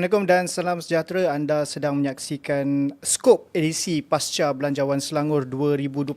Assalamualaikum dan salam sejahtera. Anda sedang menyaksikan skop edisi Pasca Belanjawan Selangor 2026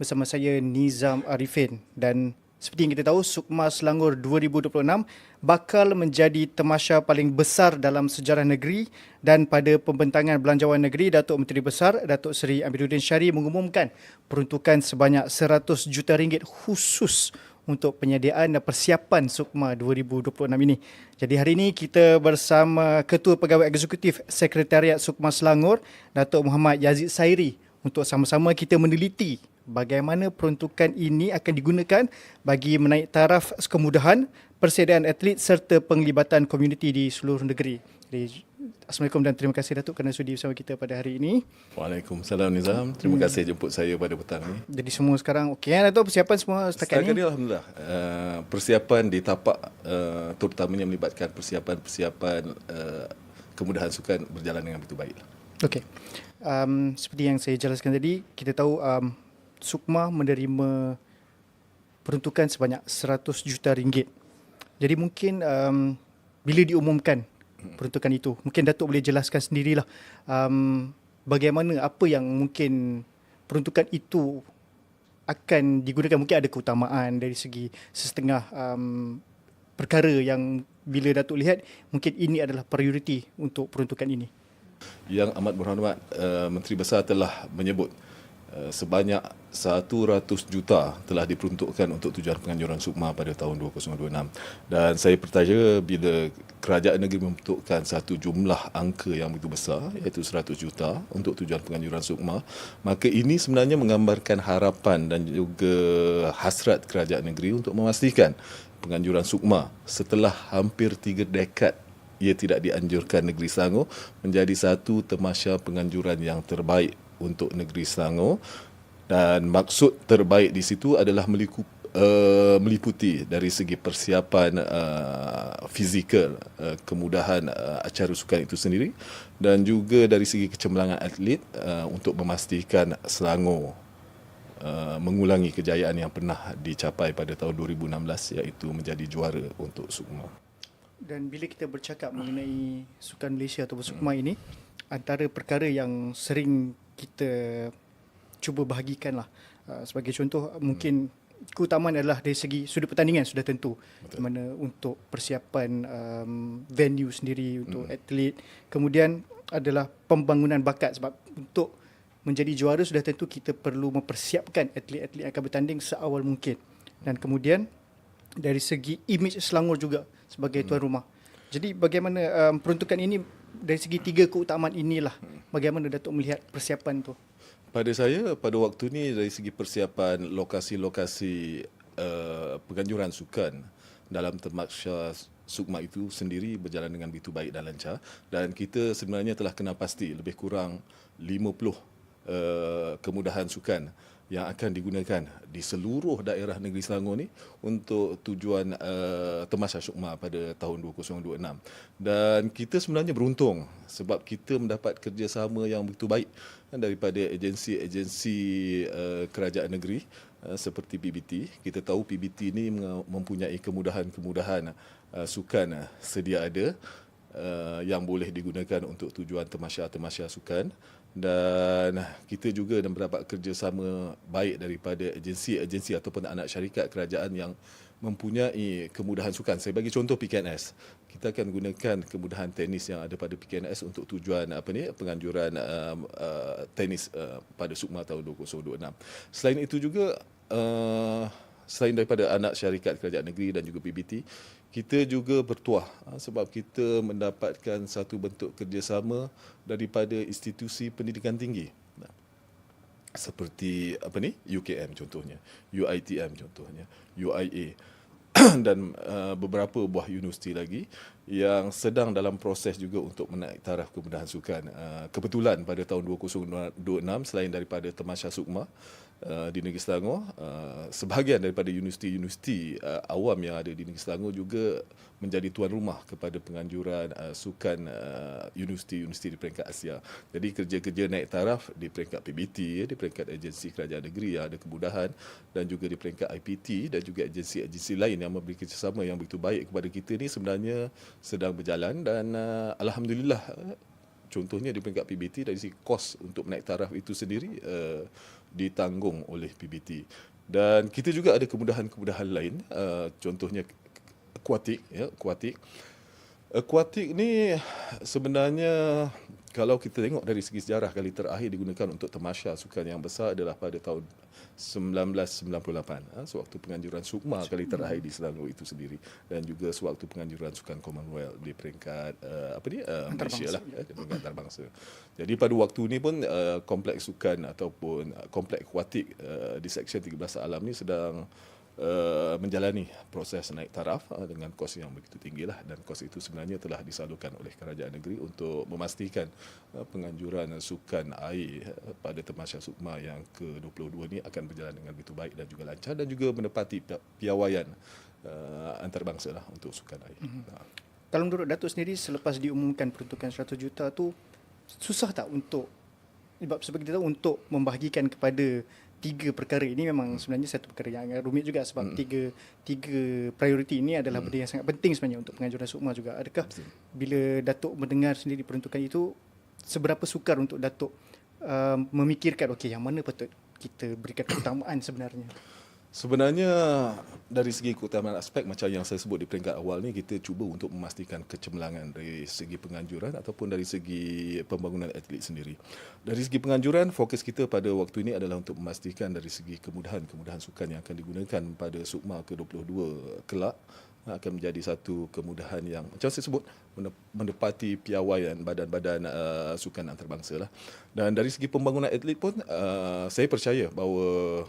bersama saya Nizam Arifin dan seperti yang kita tahu Sukma Selangor 2026 bakal menjadi temasya paling besar dalam sejarah negeri dan pada pembentangan Belanjawan Negeri Datuk Menteri Besar Datuk Seri Amiruddin Syari mengumumkan peruntukan sebanyak 100 juta ringgit khusus untuk penyediaan dan persiapan Sukma 2026 ini. Jadi hari ini kita bersama Ketua Pegawai Eksekutif Sekretariat Sukma Selangor, Datuk Muhammad Yazid Sairi untuk sama-sama kita meneliti bagaimana peruntukan ini akan digunakan bagi menaik taraf kemudahan persediaan atlet serta penglibatan komuniti di seluruh negeri. Jadi, Assalamualaikum dan terima kasih Datuk kerana sudi bersama kita pada hari ini. Waalaikumsalam Nizam. Terima hmm. kasih jemput saya pada petang ini. Jadi semua sekarang okey kan Datuk persiapan semua setakat, setakat ini? Alhamdulillah. Uh, persiapan di tapak uh, terutamanya melibatkan persiapan-persiapan uh, kemudahan sukan berjalan dengan begitu baik. Okey. Um, seperti yang saya jelaskan tadi, kita tahu um, Sukma menerima peruntukan sebanyak 100 juta ringgit. Jadi mungkin um, bila diumumkan peruntukan itu. Mungkin Datuk boleh jelaskan sendirilah um, bagaimana apa yang mungkin peruntukan itu akan digunakan. Mungkin ada keutamaan dari segi setengah um, perkara yang bila Datuk lihat mungkin ini adalah prioriti untuk peruntukan ini. Yang amat berhormat uh, Menteri Besar telah menyebut sebanyak 100 juta telah diperuntukkan untuk tujuan penganjuran sukma pada tahun 2026 dan saya percaya bila kerajaan negeri membentukkan satu jumlah angka yang begitu besar iaitu 100 juta untuk tujuan penganjuran sukma maka ini sebenarnya menggambarkan harapan dan juga hasrat kerajaan negeri untuk memastikan penganjuran sukma setelah hampir tiga dekad ia tidak dianjurkan negeri Selangor menjadi satu temasya penganjuran yang terbaik untuk negeri Selangor dan maksud terbaik di situ adalah meliku, uh, meliputi dari segi persiapan uh, fizikal uh, kemudahan uh, acara sukan itu sendiri dan juga dari segi kecemerlangan atlet uh, untuk memastikan Selangor uh, mengulangi kejayaan yang pernah dicapai pada tahun 2016 iaitu menjadi juara untuk Sukma. Dan bila kita bercakap mengenai Sukan Malaysia atau Sukma hmm. ini antara perkara yang sering kita cuba bahagikan lah. Uh, sebagai contoh, hmm. mungkin keutamaan adalah dari segi sudut pertandingan sudah tentu. Betul. Mana untuk persiapan um, venue sendiri untuk hmm. atlet. Kemudian adalah pembangunan bakat sebab untuk menjadi juara sudah tentu kita perlu mempersiapkan atlet-atlet yang akan bertanding seawal mungkin. Dan kemudian dari segi image Selangor juga sebagai hmm. tuan rumah. Jadi bagaimana um, peruntukan ini dari segi tiga keutamaan inilah bagaimana Datuk melihat persiapan tu? Pada saya pada waktu ni dari segi persiapan lokasi-lokasi uh, penganjuran sukan dalam temasya Sukma itu sendiri berjalan dengan begitu baik dan lancar dan kita sebenarnya telah kena pasti lebih kurang 50 uh, kemudahan sukan yang akan digunakan di seluruh daerah negeri Selangor ni untuk tujuan uh, Temasya Syukma pada tahun 2026. Dan kita sebenarnya beruntung sebab kita mendapat kerjasama yang begitu baik daripada agensi-agensi uh, kerajaan negeri uh, seperti PBT. Kita tahu PBT ini mempunyai kemudahan-kemudahan uh, sukan uh, sedia ada uh, yang boleh digunakan untuk tujuan temasya-temasya sukan dan kita juga mendapat kerjasama baik daripada agensi-agensi ataupun anak syarikat kerajaan yang mempunyai kemudahan sukan. Saya bagi contoh PKNS. Kita akan gunakan kemudahan tenis yang ada pada PKNS untuk tujuan apa ni penganjuran uh, uh, tenis uh, pada Sukma tahun 2026. Selain itu juga uh, selain daripada anak syarikat kerajaan negeri dan juga PBT, kita juga bertuah ha, sebab kita mendapatkan satu bentuk kerjasama daripada institusi pendidikan tinggi. Seperti apa ni? UKM contohnya UiTM contohnya UIA dan uh, beberapa buah universiti lagi yang sedang dalam proses juga untuk menaik taraf kemudahan sukan. Uh, kebetulan pada tahun 2026 selain daripada Temasya Sukma uh, di Negeri Selangor. Uh, sebahagian daripada universiti-universiti uh, awam yang ada di Negeri Selangor juga menjadi tuan rumah kepada penganjuran uh, sukan uh, universiti-universiti di peringkat Asia. Jadi kerja-kerja naik taraf di peringkat PBT, ya, di peringkat agensi kerajaan negeri yang ada kemudahan dan juga di peringkat IPT dan juga agensi-agensi lain yang memberi kerjasama yang begitu baik kepada kita ni sebenarnya sedang berjalan dan uh, alhamdulillah uh, contohnya di peringkat PBT dari segi kos untuk menaik taraf itu sendiri uh, ditanggung oleh PBT dan kita juga ada kemudahan-kemudahan lain. Uh, contohnya akuatik ya akuatik akuatik ni sebenarnya kalau kita tengok dari segi sejarah kali terakhir digunakan untuk temasya sukan yang besar adalah pada tahun 1998 ha, sewaktu penganjuran Sukma kali terakhir di Selangor itu sendiri. Dan juga sewaktu penganjuran sukan Commonwealth di peringkat uh, apa ni uh, Malaysia lah ya, di peringkat antarabangsa. Jadi pada waktu ni pun uh, kompleks sukan ataupun uh, kompleks akuatik uh, di Seksyen 13 Alam ni sedang uh, menjalani proses naik taraf uh, dengan kos yang begitu tinggi lah dan kos itu sebenarnya telah disalurkan oleh kerajaan negeri untuk memastikan uh, penganjuran sukan air uh, pada Temasya Sukma yang ke-22 ni akan berjalan dengan begitu baik dan juga lancar dan juga menepati pi- piawaian uh, antarabangsa lah untuk sukan air. Mm-hmm. Uh. Kalau menurut Datuk sendiri selepas diumumkan peruntukan 100 juta tu susah tak untuk sebab seperti kita tahu untuk membahagikan kepada tiga perkara ini memang sebenarnya satu perkara yang agak rumit juga sebab hmm. tiga tiga prioriti ini adalah hmm. benda yang sangat penting sebenarnya untuk penganjuran sukma juga. Adakah Betul. bila Datuk mendengar sendiri peruntukan itu seberapa sukar untuk Datuk uh, memikirkan okey yang mana patut kita berikan keutamaan sebenarnya? Sebenarnya dari segi keutamaan aspek macam yang saya sebut di peringkat awal ni kita cuba untuk memastikan kecemerlangan dari segi penganjuran ataupun dari segi pembangunan atlet sendiri. Dari segi penganjuran fokus kita pada waktu ini adalah untuk memastikan dari segi kemudahan-kemudahan sukan yang akan digunakan pada Sukma ke-22 kelak akan menjadi satu kemudahan yang macam saya sebut mendepati piawaian badan-badan uh, sukan antarabangsa lah. Dan dari segi pembangunan atlet pun uh, saya percaya bahawa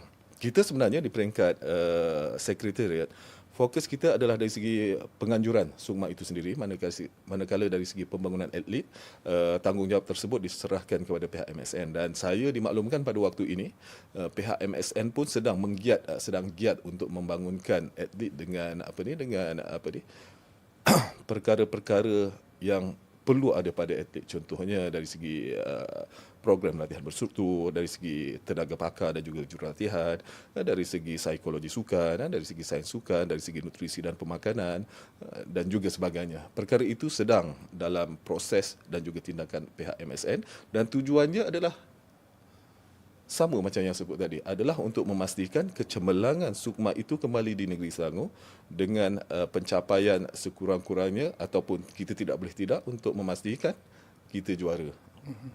kita sebenarnya di peringkat uh, sekretariat fokus kita adalah dari segi penganjuran sukma itu sendiri. Manakala, manakala dari segi pembangunan atlet uh, tanggungjawab tersebut diserahkan kepada pihak MSN dan saya dimaklumkan pada waktu ini uh, pihak MSN pun sedang menggiat uh, sedang giat untuk membangunkan atlet dengan apa ni dengan apa ni perkara-perkara yang perlu ada pada atlet. Contohnya dari segi uh, program latihan berstruktur dari segi tenaga pakar dan juga jurulatihan dari segi psikologi sukan dari segi sains sukan dari segi nutrisi dan pemakanan dan juga sebagainya. Perkara itu sedang dalam proses dan juga tindakan pihak MSN dan tujuannya adalah sama macam yang sebut tadi adalah untuk memastikan kecemerlangan sukma itu kembali di negeri Selangor dengan uh, pencapaian sekurang-kurangnya ataupun kita tidak boleh tidak untuk memastikan kita juara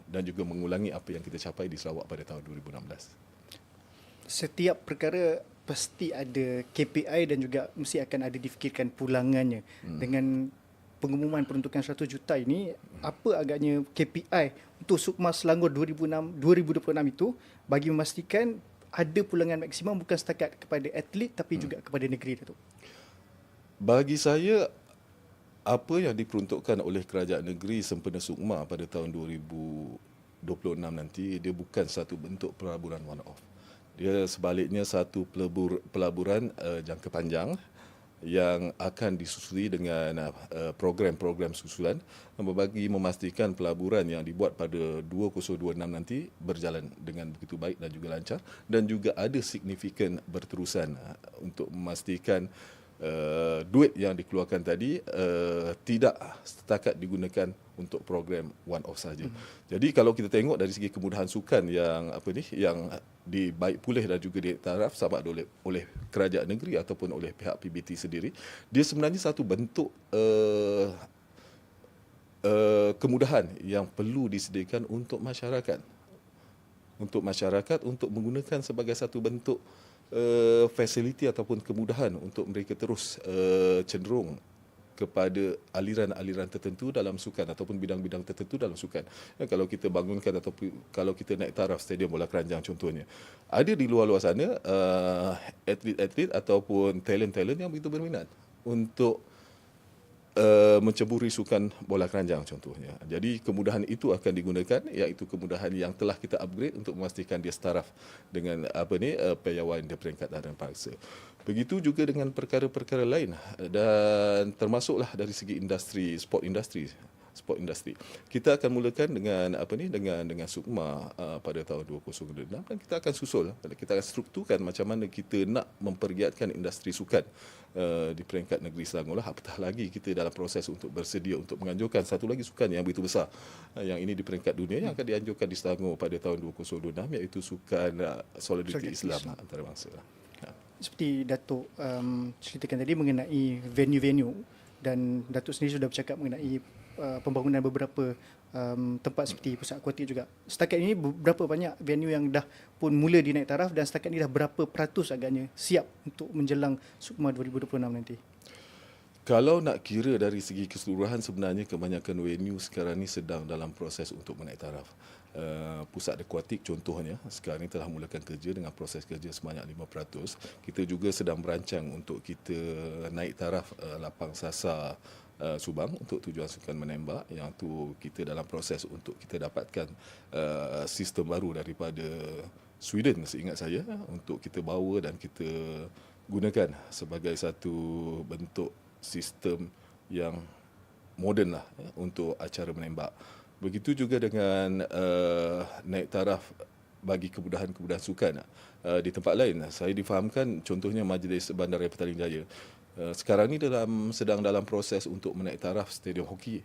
dan juga mengulangi apa yang kita capai di Sarawak pada tahun 2016. Setiap perkara pasti ada KPI dan juga mesti akan ada difikirkan pulangannya. Hmm. Dengan pengumuman peruntukan 100 juta ini, hmm. apa agaknya KPI untuk Sukma Selangor 2006, 2026 itu bagi memastikan ada pulangan maksimum bukan setakat kepada atlet tapi hmm. juga kepada negeri itu? Bagi saya apa yang diperuntukkan oleh kerajaan negeri sempena Sukma pada tahun 2026 nanti dia bukan satu bentuk pelaburan one off. Dia sebaliknya satu pelabur, pelaburan uh, jangka panjang yang akan disusuli dengan uh, program-program susulan membagi memastikan pelaburan yang dibuat pada 2026 nanti berjalan dengan begitu baik dan juga lancar dan juga ada signifikan berterusan uh, untuk memastikan uh, duit yang dikeluarkan tadi uh, tidak setakat digunakan untuk program one off saja. Hmm. Jadi kalau kita tengok dari segi kemudahan sukan yang apa ni yang dibaik pulih dan juga diiktiraf sama oleh oleh kerajaan negeri ataupun oleh pihak PBT sendiri, dia sebenarnya satu bentuk uh, uh, kemudahan yang perlu disediakan untuk masyarakat. Untuk masyarakat untuk menggunakan sebagai satu bentuk uh, fasiliti ataupun kemudahan untuk mereka terus uh, cenderung kepada aliran-aliran tertentu dalam sukan ataupun bidang-bidang tertentu dalam sukan. Ya, kalau kita bangunkan ataupun kalau kita naik taraf stadium bola keranjang contohnya. Ada di luar-luar sana uh, atlet-atlet ataupun talent-talent yang begitu berminat untuk uh, menceburi sukan bola keranjang contohnya. Jadi kemudahan itu akan digunakan iaitu kemudahan yang telah kita upgrade untuk memastikan dia setaraf dengan apa ni uh, piawai di peringkat antarabangsa. Begitu juga dengan perkara-perkara lain dan termasuklah dari segi industri sport industri sport industri. Kita akan mulakan dengan apa ni dengan dengan Sukma uh, pada tahun 2026 dan kita akan susul kita akan strukturkan macam mana kita nak mempergiatkan industri sukan uh, di peringkat negeri Selangor lah apatah lagi kita dalam proses untuk bersedia untuk menganjurkan satu lagi sukan yang begitu besar uh, yang ini di peringkat dunia yang akan dianjurkan di Selangor pada tahun 2026 iaitu sukan uh, solidariti Islam Islam. antarabangsa. Ya. Seperti Datuk um, ceritakan tadi mengenai venue-venue dan Datuk sendiri sudah bercakap mengenai uh, pembangunan beberapa um, tempat seperti pusat akuatik juga. Setakat ini berapa banyak venue yang dah pun mula dinaik taraf dan setakat ini dah berapa peratus agaknya siap untuk menjelang Sukma 2026 nanti? Kalau nak kira dari segi keseluruhan sebenarnya kebanyakan venue sekarang ni sedang dalam proses untuk menaik taraf. Uh, pusat akuatik contohnya sekarang ini telah mulakan kerja dengan proses kerja sebanyak 5%. Kita juga sedang merancang untuk kita naik taraf uh, lapang sasar uh, Subang untuk tujuan sukan menembak yang tu kita dalam proses untuk kita dapatkan uh, sistem baru daripada Sweden seingat saya untuk kita bawa dan kita gunakan sebagai satu bentuk sistem yang moden lah ya, untuk acara menembak. Begitu juga dengan uh, naik taraf bagi kemudahan-kemudahan sukan uh, di tempat lain. Saya difahamkan contohnya Majlis Bandaraya Petaling Jaya. Uh, sekarang ni dalam sedang dalam proses untuk menaik taraf stadium hoki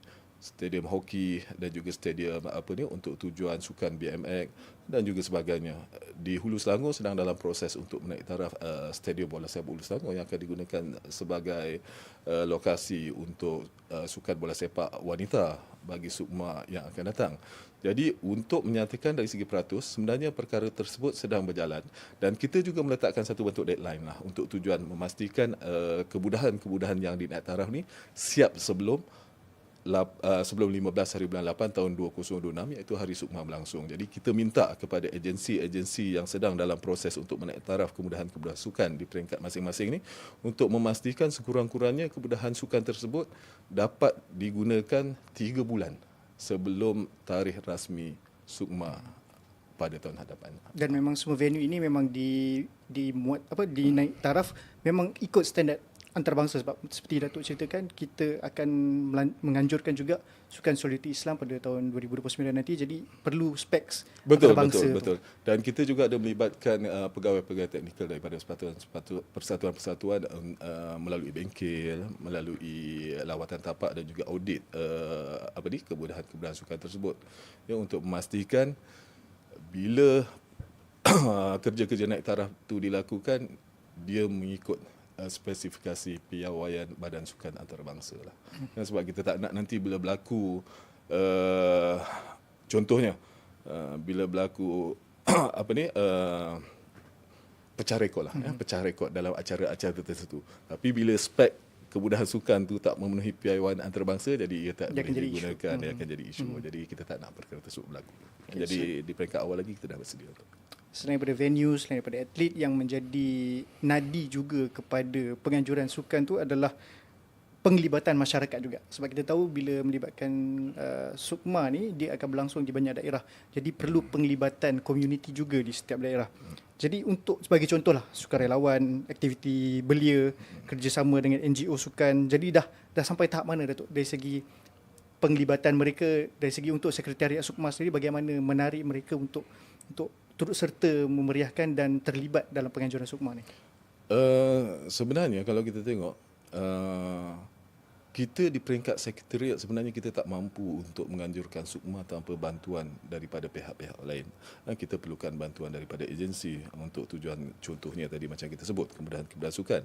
stadium hoki dan juga stadium apa ni untuk tujuan sukan BMX dan juga sebagainya. Di Hulu Selangor sedang dalam proses untuk menaik taraf uh, stadium bola sepak Hulu Selangor yang akan digunakan sebagai uh, lokasi untuk uh, sukan bola sepak wanita bagi Sukma yang akan datang. Jadi untuk menyatakan dari segi peratus sebenarnya perkara tersebut sedang berjalan dan kita juga meletakkan satu bentuk deadline lah untuk tujuan memastikan uh, kemudahan-kemudahan yang dinaik taraf ni siap sebelum lap, uh, sebelum 15 hari bulan 8 tahun 2026 iaitu hari Sukma berlangsung. Jadi kita minta kepada agensi-agensi yang sedang dalam proses untuk menaik taraf kemudahan-kemudahan sukan di peringkat masing-masing ni untuk memastikan sekurang-kurangnya kemudahan sukan tersebut dapat digunakan 3 bulan sebelum tarikh rasmi Sukma pada tahun hadapan. Dan memang semua venue ini memang di di apa dinaik taraf memang ikut standard antarabangsa sebab seperti Datuk ceritakan kita akan menganjurkan juga sukan solidariti Islam pada tahun 2029 nanti. Jadi perlu speks betul antarabangsa. betul betul. Dan kita juga ada melibatkan uh, pegawai-pegawai teknikal daripada persatuan persatuan-persatuan uh, melalui bengkel melalui lawatan tapak dan juga audit uh, apa ni kemudahan-kemudahan sukan tersebut. Ya untuk memastikan bila kerja-kerja naik taraf tu dilakukan dia mengikut uh, spesifikasi piawaian badan sukan antarabangsa lah. Dan sebab kita tak nak nanti bila berlaku uh, contohnya uh, bila berlaku apa ni uh, pecah rekod lah ya, pecah rekod dalam acara-acara tertentu. Tapi bila spek kemudahan sukan tu tak memenuhi piawaian antarabangsa jadi ia tak Dia boleh jadi isu. digunakan dia Hmm. akan jadi isu. Jadi kita tak nak perkara tersebut berlaku. Jadi di peringkat awal lagi kita dah bersedia untuk selain daripada venue, selain daripada atlet yang menjadi nadi juga kepada penganjuran sukan tu adalah penglibatan masyarakat juga. Sebab kita tahu bila melibatkan uh, Sukma ni dia akan berlangsung di banyak daerah. Jadi perlu penglibatan komuniti juga di setiap daerah. Jadi untuk sebagai contohlah sukarelawan, aktiviti belia, kerjasama dengan NGO sukan. Jadi dah dah sampai tahap mana Datuk dari segi penglibatan mereka dari segi untuk sekretariat Sukma sendiri bagaimana menarik mereka untuk untuk turut serta memeriahkan dan terlibat dalam penganjuran Sukma ni. Uh, sebenarnya kalau kita tengok uh, kita di peringkat sekretariat sebenarnya kita tak mampu untuk menganjurkan sukma tanpa bantuan daripada pihak-pihak lain. Uh, kita perlukan bantuan daripada agensi untuk tujuan contohnya tadi macam kita sebut kemudahan-kemudahan sukan.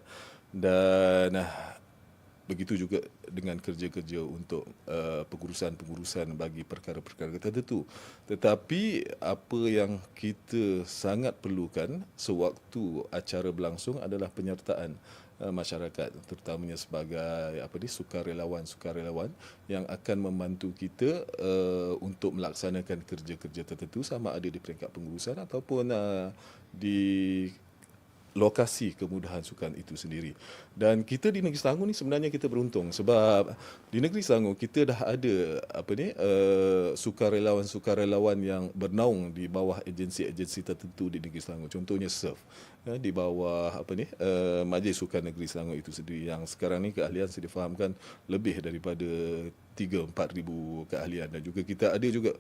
Dan uh, begitu juga dengan kerja-kerja untuk uh, pengurusan-pengurusan bagi perkara-perkara tertentu. Tetapi apa yang kita sangat perlukan sewaktu acara berlangsung adalah penyertaan uh, masyarakat terutamanya sebagai apa ni sukarelawan-sukarelawan yang akan membantu kita uh, untuk melaksanakan kerja-kerja tertentu sama ada di peringkat pengurusan ataupun uh, di lokasi kemudahan sukan itu sendiri. Dan kita di Negeri Selangor ni sebenarnya kita beruntung sebab di Negeri Selangor kita dah ada apa ni uh, sukarelawan-sukarelawan yang bernaung di bawah agensi-agensi tertentu di Negeri Selangor. Contohnya SURF ya, di bawah apa ni uh, Majlis Sukan Negeri Selangor itu sendiri yang sekarang ni keahlian saya difahamkan lebih daripada 3 4 ribu keahlian dan juga kita ada juga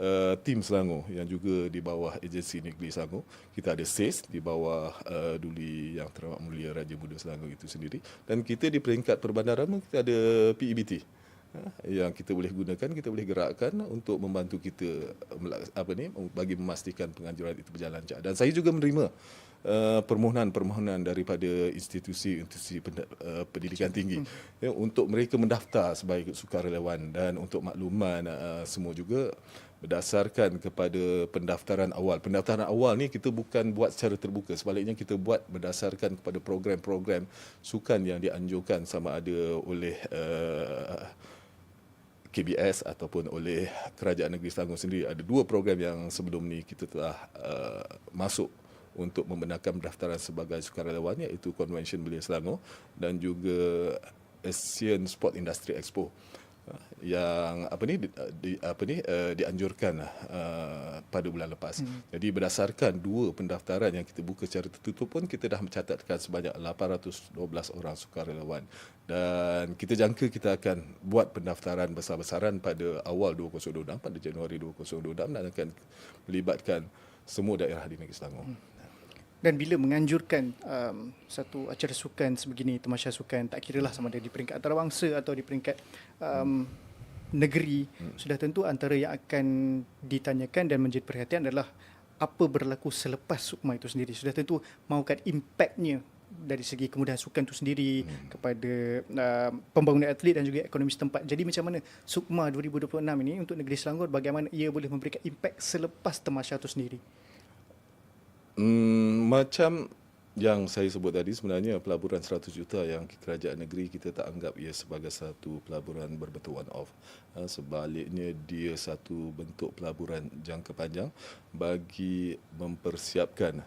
uh, tim Selangor yang juga di bawah agensi negeri Selangor. Kita ada SES di bawah uh, Duli Yang Teramat Mulia Raja Muda Selangor itu sendiri. Dan kita di peringkat perbandaran kita ada PEBT uh, yang kita boleh gunakan, kita boleh gerakkan untuk membantu kita apa ni bagi memastikan penganjuran itu berjalan lancar. Dan saya juga menerima Uh, permohonan-permohonan daripada institusi-institusi uh, pendidikan tinggi ya, untuk mereka mendaftar sebagai sukarelawan dan untuk makluman uh, semua juga berdasarkan kepada pendaftaran awal. Pendaftaran awal ni kita bukan buat secara terbuka, sebaliknya kita buat berdasarkan kepada program-program sukan yang dianjurkan sama ada oleh uh, KBS ataupun oleh Kerajaan Negeri Selangor sendiri. Ada dua program yang sebelum ni kita telah uh, masuk untuk membenarkan pendaftaran sebagai sukarelawan iaitu Convention Belia Selangor dan juga Asian Sport Industry Expo yang apa ni di, apa ni uh, dianjurkan uh, pada bulan lepas. Hmm. Jadi berdasarkan dua pendaftaran yang kita buka secara tertutup pun kita dah mencatatkan sebanyak 812 orang sukarelawan dan kita jangka kita akan buat pendaftaran besar-besaran pada awal 2026 pada Januari 2026 dan akan melibatkan semua daerah di Negeri Selangor. Hmm dan bila menganjurkan um, satu acara sukan sebegini tamasya sukan tak kira lah sama ada di peringkat antarabangsa atau di peringkat um, negeri hmm. sudah tentu antara yang akan ditanyakan dan menjadi perhatian adalah apa berlaku selepas sukma itu sendiri sudah tentu mahukan impaknya dari segi kemudahan sukan itu sendiri hmm. kepada uh, pembangunan atlet dan juga ekonomi setempat. Jadi macam mana Sukma 2026 ini untuk negeri Selangor bagaimana ia boleh memberikan impak selepas temasya itu sendiri? Hmm, macam yang saya sebut tadi sebenarnya pelaburan 100 juta yang kerajaan negeri kita tak anggap ia sebagai satu pelaburan berbentuk one off. Ha, sebaliknya dia satu bentuk pelaburan jangka panjang bagi mempersiapkan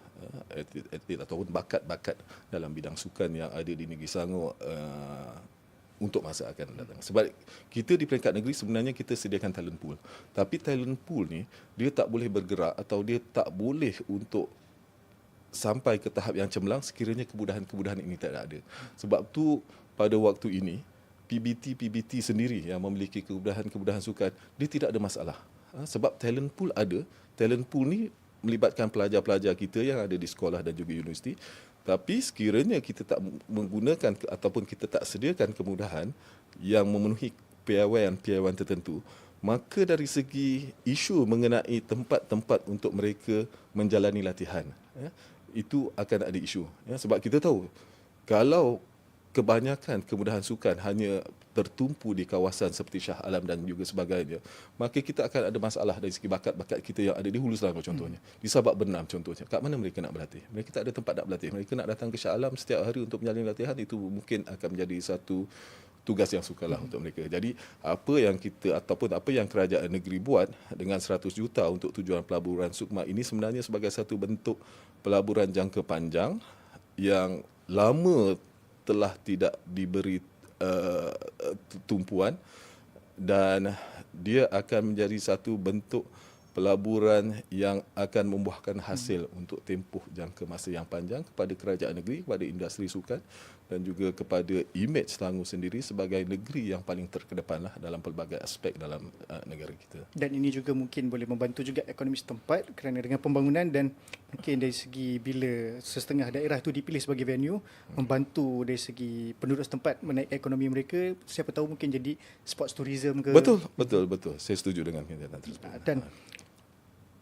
atlet-atlet ataupun bakat-bakat dalam bidang sukan yang ada di negeri Selangor uh, untuk masa akan datang. Sebab kita di peringkat negeri sebenarnya kita sediakan talent pool. Tapi talent pool ni dia tak boleh bergerak atau dia tak boleh untuk sampai ke tahap yang cemerlang sekiranya kemudahan-kemudahan ini tak ada. Sebab tu pada waktu ini PBT PBT sendiri yang memiliki kemudahan-kemudahan sukan dia tidak ada masalah. Ha, sebab talent pool ada. Talent pool ni melibatkan pelajar-pelajar kita yang ada di sekolah dan juga universiti. Tapi sekiranya kita tak menggunakan ataupun kita tak sediakan kemudahan yang memenuhi piawaian-piawaian tertentu, maka dari segi isu mengenai tempat-tempat untuk mereka menjalani latihan, ya, itu akan ada isu ya. Sebab kita tahu kalau kebanyakan kemudahan sukan hanya tertumpu di kawasan seperti Shah Alam dan juga sebagainya maka kita akan ada masalah dari segi bakat-bakat kita yang ada di Hulu Selangor contohnya hmm. di Sabak Bernam contohnya. Kat mana mereka nak berlatih? Mereka tak ada tempat nak berlatih. Mereka nak datang ke Shah Alam setiap hari untuk menjalani latihan itu mungkin akan menjadi satu tugas yang sukarlah hmm. untuk mereka. Jadi apa yang kita ataupun apa yang kerajaan negeri buat dengan 100 juta untuk tujuan pelaburan Sukma ini sebenarnya sebagai satu bentuk pelaburan jangka panjang yang lama telah tidak diberi uh, tumpuan dan dia akan menjadi satu bentuk pelaburan yang akan membuahkan hasil hmm. untuk tempoh jangka masa yang panjang kepada kerajaan negeri, kepada industri sukan dan juga kepada imej Selangor sendiri sebagai negeri yang paling terkedepan lah dalam pelbagai aspek dalam uh, negara kita. Dan ini juga mungkin boleh membantu juga ekonomi setempat kerana dengan pembangunan dan mungkin dari segi bila setengah daerah itu dipilih sebagai venue, hmm. membantu dari segi penduduk setempat menaik ekonomi mereka, siapa tahu mungkin jadi sports tourism ke. Betul, betul, betul. Saya setuju dengan kenyataan tersebut. Dan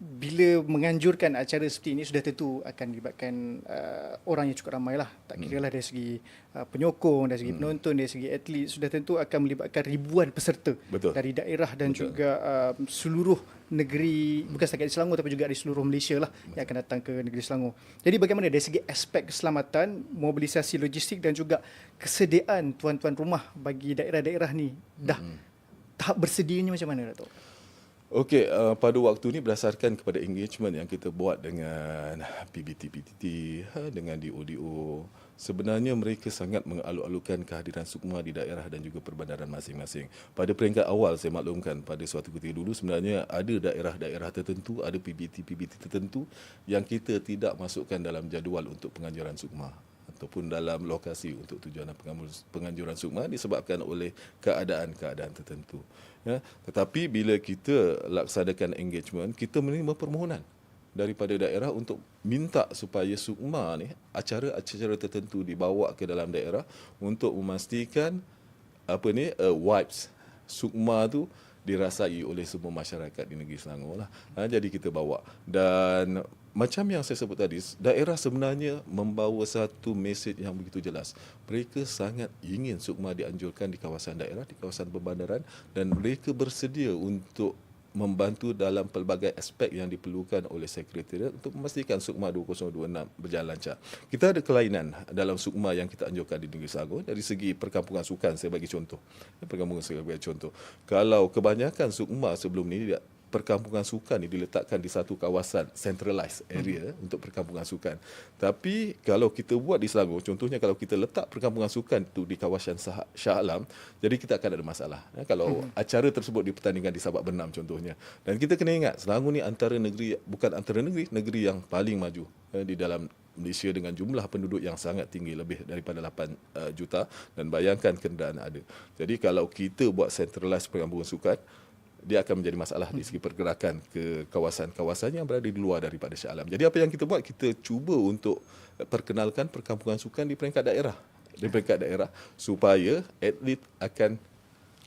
bila menganjurkan acara seperti ini sudah tentu akan melibatkan uh, orang yang cukup ramai lah. Tak hmm. kira lah dari segi uh, penyokong, dari segi hmm. penonton, dari segi atlet. Sudah tentu akan melibatkan ribuan peserta Betul. dari daerah dan Betul. juga uh, seluruh negeri, bukan setakat di Selangor tapi juga di seluruh Malaysia lah Betul. yang akan datang ke negeri Selangor. Jadi bagaimana dari segi aspek keselamatan, mobilisasi logistik dan juga kesediaan tuan-tuan rumah bagi daerah-daerah ni dah hmm. tahap bersedianya macam mana Datuk? Okey, uh, pada waktu ni berdasarkan kepada engagement yang kita buat dengan PBT-PTT, ha, dengan DODO, sebenarnya mereka sangat mengaluk-alukan kehadiran Sukma di daerah dan juga perbandaran masing-masing. Pada peringkat awal saya maklumkan pada suatu ketika dulu sebenarnya ada daerah-daerah tertentu, ada PBT-PBT tertentu yang kita tidak masukkan dalam jadual untuk penganjuran Sukma ataupun dalam lokasi untuk tujuan penganjuran sukma disebabkan oleh keadaan-keadaan tertentu. Ya, tetapi bila kita laksanakan engagement, kita menerima permohonan daripada daerah untuk minta supaya sukma ni acara-acara tertentu dibawa ke dalam daerah untuk memastikan apa ni uh, vibes sukma tu dirasai oleh semua masyarakat di negeri Selangor lah. Ha, jadi kita bawa dan macam yang saya sebut tadi, daerah sebenarnya membawa satu mesej yang begitu jelas. Mereka sangat ingin Sukma dianjurkan di kawasan daerah, di kawasan perbandaran dan mereka bersedia untuk membantu dalam pelbagai aspek yang diperlukan oleh Sekretariat untuk memastikan Sukma 2026 berjalan lancar. Kita ada kelainan dalam Sukma yang kita anjurkan di Negeri Selangor dari segi perkampungan sukan, saya bagi contoh. Perkampungan saya bagi contoh. Kalau kebanyakan Sukma sebelum ini perkampungan sukan ini diletakkan di satu kawasan centralized area hmm. untuk perkampungan sukan. Tapi kalau kita buat di Selangor, contohnya kalau kita letak perkampungan sukan itu di kawasan Shah Alam, jadi kita akan ada masalah. Ya, kalau hmm. acara tersebut dipertandingkan di Sabak Bernam contohnya. Dan kita kena ingat, Selangor ni antara negeri, bukan antara negeri, negeri yang paling maju ya, di dalam Malaysia dengan jumlah penduduk yang sangat tinggi lebih daripada 8 uh, juta dan bayangkan kenderaan ada. Jadi kalau kita buat centralized perkampungan sukan dia akan menjadi masalah di segi pergerakan ke kawasan-kawasan yang berada di luar daripada Shah Alam. Jadi apa yang kita buat, kita cuba untuk perkenalkan perkampungan sukan di peringkat daerah. Di peringkat daerah supaya atlet akan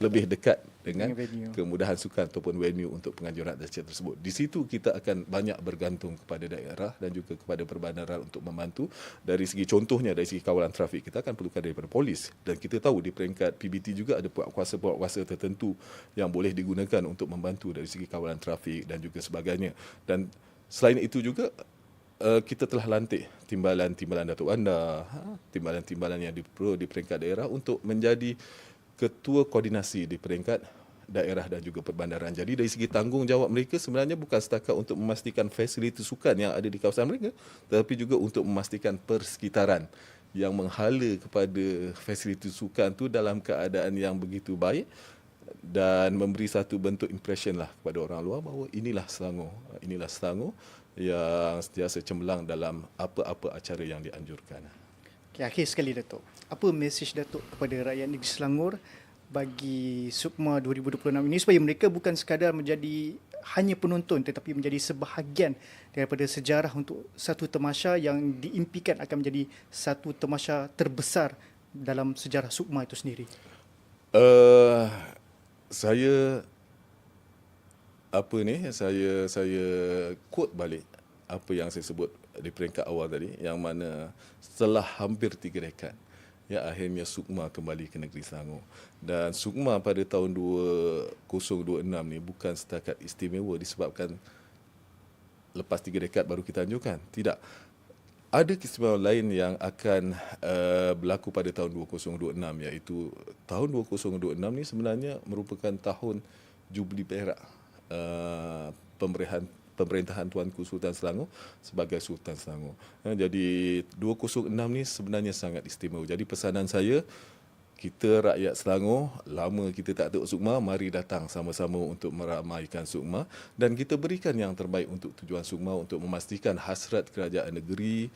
lebih dekat dengan kemudahan sukan ataupun venue untuk penganjuran acara tersebut. Di situ kita akan banyak bergantung kepada daerah dan juga kepada perbandaran untuk membantu dari segi contohnya dari segi kawalan trafik kita akan perlukan daripada polis dan kita tahu di peringkat PBT juga ada puak kuasa-puak kuasa tertentu yang boleh digunakan untuk membantu dari segi kawalan trafik dan juga sebagainya. Dan selain itu juga uh, kita telah lantik timbalan-timbalan Datuk Anda, ha, timbalan-timbalan yang di peringkat daerah untuk menjadi ketua koordinasi di peringkat daerah dan juga perbandaran. Jadi dari segi tanggungjawab mereka sebenarnya bukan setakat untuk memastikan fasilitas sukan yang ada di kawasan mereka tetapi juga untuk memastikan persekitaran yang menghala kepada fasilitas sukan tu dalam keadaan yang begitu baik dan memberi satu bentuk impression lah kepada orang luar bahawa inilah Selangor, inilah Selangor yang sentiasa cemerlang dalam apa-apa acara yang dianjurkan. Okay, akhir sekali Datuk. Apa mesej Datuk kepada rakyat negeri Selangor bagi Sukma 2026 ini supaya mereka bukan sekadar menjadi hanya penonton tetapi menjadi sebahagian daripada sejarah untuk satu temasya yang diimpikan akan menjadi satu temasya terbesar dalam sejarah Sukma itu sendiri. Uh, saya apa ni saya saya quote balik apa yang saya sebut di peringkat awal tadi yang mana setelah hampir tiga dekad ya akhirnya Sukma kembali ke negeri Selangor. Dan Sukma pada tahun 2026 ni bukan setakat istimewa disebabkan lepas tiga dekad baru kita anjurkan. Tidak. Ada keistimewaan lain yang akan uh, berlaku pada tahun 2026 iaitu tahun 2026 ni sebenarnya merupakan tahun jubli perak uh, pemberian pemerintahan Tuanku Sultan Selangor sebagai Sultan Selangor. Ya, jadi 206 ni sebenarnya sangat istimewa. Jadi pesanan saya kita rakyat Selangor lama kita tak tengok Sukma mari datang sama-sama untuk meramaikan Sukma dan kita berikan yang terbaik untuk tujuan Sukma untuk memastikan hasrat kerajaan negeri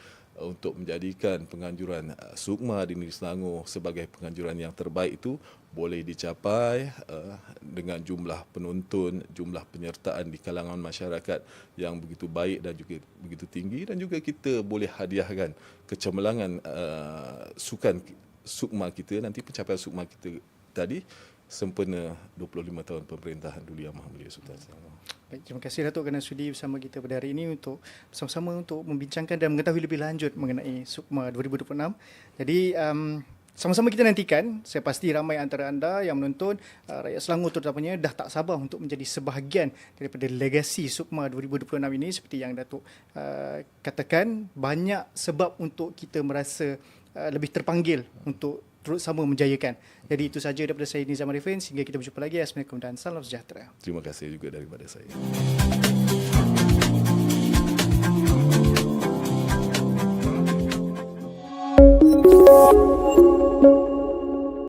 untuk menjadikan penganjuran uh, Sukma di Negeri Selangor sebagai penganjuran yang terbaik itu boleh dicapai uh, dengan jumlah penonton, jumlah penyertaan di kalangan masyarakat yang begitu baik dan juga begitu tinggi dan juga kita boleh hadiahkan kecemerlangan uh, sukan Sukma kita nanti pencapaian Sukma kita tadi sempena 25 tahun pemerintahan Duli Yang Maha Mulia Sultan Selangor. Baik, terima kasih Datuk kerana sudi bersama kita pada hari ini untuk bersama-sama untuk membincangkan dan mengetahui lebih lanjut mengenai Sukma 2026. Jadi um, sama-sama kita nantikan, saya pasti ramai antara anda yang menonton, uh, rakyat Selangor terutamanya dah tak sabar untuk menjadi sebahagian daripada legasi Sukma 2026 ini seperti yang Datuk uh, katakan, banyak sebab untuk kita merasa uh, lebih terpanggil untuk turut sama menjayakan. Jadi itu saja daripada saya Nizam Arifin sehingga kita berjumpa lagi. Assalamualaikum dan salam sejahtera. Terima kasih juga daripada saya.